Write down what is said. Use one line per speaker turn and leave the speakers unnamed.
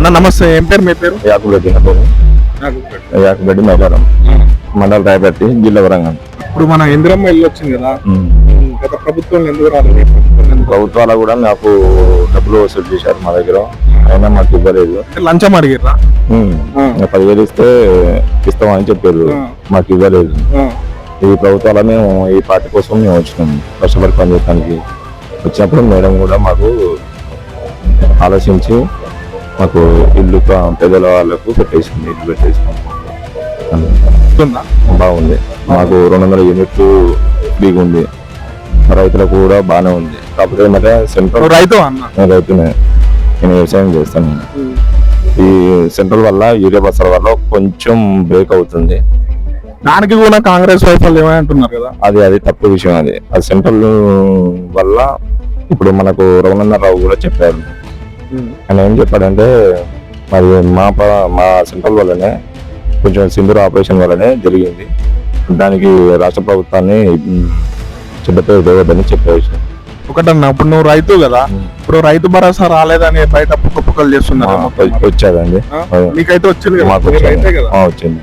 అన్న నమస్తే. ఏం పేరు మీ పేరు?
యాకుబెడ్డి నా పేరు. యాకుబెడ్డి మైలారం మండల రాయపర్తి జిల్లా వరంగల్.
ఇప్పుడు మన ఇందిరమ్మ ఇల్లు వచ్చింది కదా. గత ప్రభుత్వం ఎందుకు రాలేదు?
ప్రభుత్వాలు కూడా నాకు డబ్బులు వసూలు చేశారు మా దగ్గర. అయినా మాకు ఇవ్వలేదు?
లంచం.
ఇంకా పదివేలు ఇస్తే ఇస్తామని చెప్పారు. మాకు ఇవ్వలేదు. ఈ ప్రభుత్వాల మేము ఈ పార్టీ కోసం మేము వచ్చినాం. కష్టపడి పనిచేయడానికి వచ్చినప్పుడు మేడం కూడా మాకు ఆలోచించి మాకు ఇల్లు పేదల వాళ్ళకు పెట్టేసింది ఇల్లు పెట్టేసినాం
వస్తుందా?
బాగుంది. మాకు రెండు వందల యూనిట్లు ఫ్రీగా ఉంది. రైతులకు కూడా బాగానే ఉంది. కాకపోతే ఏంటంటే సెంట్రల్
రైతు
రైతునే. నేను వ్యవసాయం చేస్తాను. ఈ సెంట్రల్ వల్ల యూరియా బస్తాల వల్ల కొంచెం బ్రేక్ అవుతుంది.
దానికి కూడా కాంగ్రెస్ వైఫల్యం ఏమని అంటున్నారు కదా.
అది అది తప్పు విషయం అది. అది సెంట్రల్ వల్ల ఇప్పుడు మనకు రఘునందరావు కూడా చెప్పారు. ఆయన ఏం చెప్పాడంటే మరి మా మా సెంట్రల్ వల్లనే కొంచెం సింధూర్ ఆపరేషన్ వల్లనే జరిగింది. దానికి రాష్ట్ర ప్రభుత్వాన్ని చెడ్డ పేరు చెప్పేసి
ఒకటన్నా ఇప్పుడు నువ్వు రైతు కదా ఇప్పుడు రైతు భరోసా రాలేదని బయట పుక్క పుక్కలు చేస్తున్నారు
వచ్చాదండి
ఆ? నీకైతే వచ్చింది కదా?
వచ్చింది.